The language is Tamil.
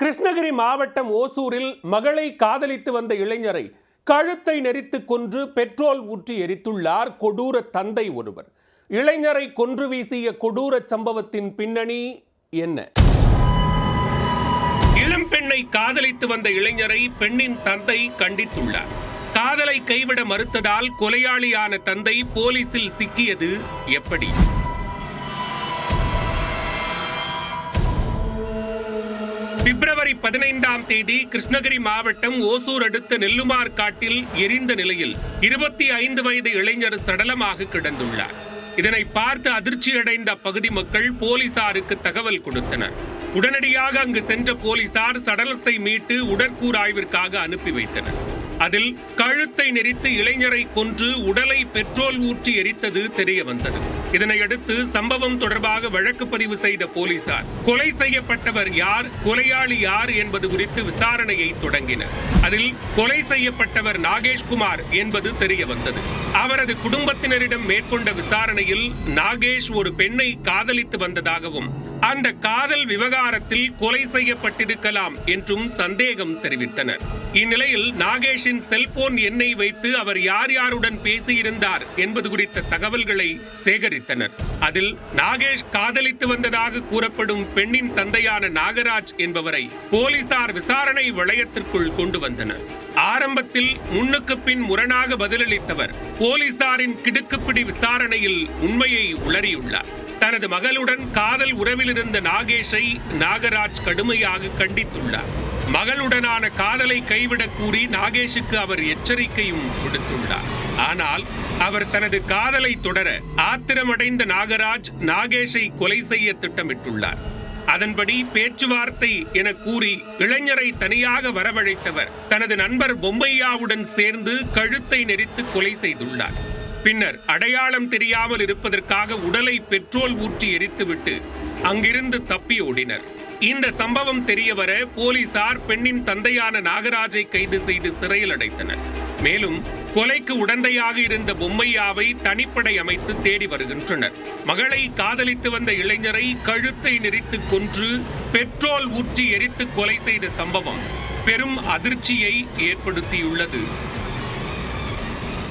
கிருஷ்ணகிரி மாவட்டம் ஓசூரில் மகளை காதலித்து வந்த இளைஞரை கழுத்தை நெறித்து கொன்று பெட்ரோல் ஊற்றி எரித்துள்ளார் கொடூர தந்தை ஒருவர். இளைஞரை கொன்று வீசிய கொடூர சம்பவத்தின் பின்னணி என்ன? இளம் பெண்ணை காதலித்து வந்த இளைஞரை பெண்ணின் தந்தை கண்டித்துள்ளார். காதலை கைவிட மறுத்ததால் கொலையாளியான தந்தை போலீசில் சிக்கியது எப்படி? பிப்ரவரி பதினைந்தாம் தேதி கிருஷ்ணகிரி மாவட்டம் ஓசூர் அடுத்த நெல்லுமார் காட்டில் எரிந்த நிலையில் இருபத்தி ஐந்து வயது இளைஞர் சடலமாக கிடந்துள்ளார். இதனை பார்த்து அதிர்ச்சியடைந்த அப்பகுதி மக்கள் போலீசாருக்கு தகவல் கொடுத்தனர். உடனடியாக அங்கு சென்ற போலீசார் சடலத்தை மீட்டு உடற்கூறாய்விற்காக அனுப்பி வைத்தனர். அதில் கழுத்தை நெரித்து இளைஞரை கொன்று உடலை பெட்ரோல் ஊற்றி எரித்தது தெரிய வந்தது இதனையடுத்து சம்பவம் தொடர்பாக வழக்கு பதிவு செய்த போலீசார் கொலை செய்யப்பட்டவர் யார் கொலையாளி யார் என்பது குறித்து விசாரணையை தொடங்கினர். அதில் கொலை செய்யப்பட்டவர் நாகேஷ்குமார் என்பது தெரிய வந்தது. அவரது குடும்பத்தினரிடம் மேற்கொண்ட விசாரணையில் நாகேஷ் ஒரு பெண்ணை காதலித்து வந்ததாகவும் அந்த காதல் விவகாரத்தில் கொலை செய்யப்பட்டிருக்கலாம் என்றும் சந்தேகம் தெரிவித்தனர். இந்நிலையில் நாகேஷின் செல்போன் எண்ணை வைத்து அவர் யார் யாருடன் பேசியிருந்தார் என்பது குறித்த தகவல்களை சேகரித்தனர். அதில் நாகேஷ் காதலித்து வந்ததாக கூறப்படும் பெண்ணின் தந்தையான நாகராஜ் என்பவரை போலீசார் விசாரணை வளையத்திற்குள் கொண்டு வந்தனர். ஆரம்பத்தில் முன்னுக்கு பின் முரணாக பதிலளித்தவர் போலீசாரின் கிடுக்குப்பிடி விசாரணையில் உண்மையை உளறியுள்ளார். தனது மகளுடன் காதல் உறவில் இருந்த நாகேஷை நாகராஜ் கடுமையாக கண்டித்துள்ளார். மகளுடனான காதலை கைவிடக் கூறி நாகேஷுக்கு அவர் எச்சரிக்கையும் விடுத்துள்ளார் ஆனால் அவர் தனது காதலை தொடர ஆத்திரமடைந்த நாகராஜ் நாகேஷை கொலை செய்ய திட்டமிட்டுள்ளார். அதன்படி பேச்சுவார்த்தை என கூறி இளைஞரை தனியாக வரவழைத்தவர் தனது நண்பர் பொம்மையாவுடன் சேர்ந்து கழுத்தை நெரித்து கொலை செய்துள்ளார். பின்னர் அடையாளம் தெரியாமல் இருப்பதற்காக உடலை பெட்ரோல் ஊற்றி எரித்துவிட்டு அங்கிருந்து தப்பி ஓடினர். இந்த சம்பவம் தெரியவர போலீசார் பெண்ணின் தந்தையான நாகராஜை கைது செய்து சிறையில் அடைத்தனர். மேலும் கொலைக்கு உடந்தையாக இருந்த பொம்மையாவை தனிப்படை அமைத்து தேடி வருகின்றனர். மகளை காதலித்து வந்த இளைஞரை கழுத்தை நெறித்து கொன்று பெட்ரோல் ஊற்றி எரித்து கொலை செய்த சம்பவம் பெரும் அதிர்ச்சியை ஏற்படுத்தியுள்ளது.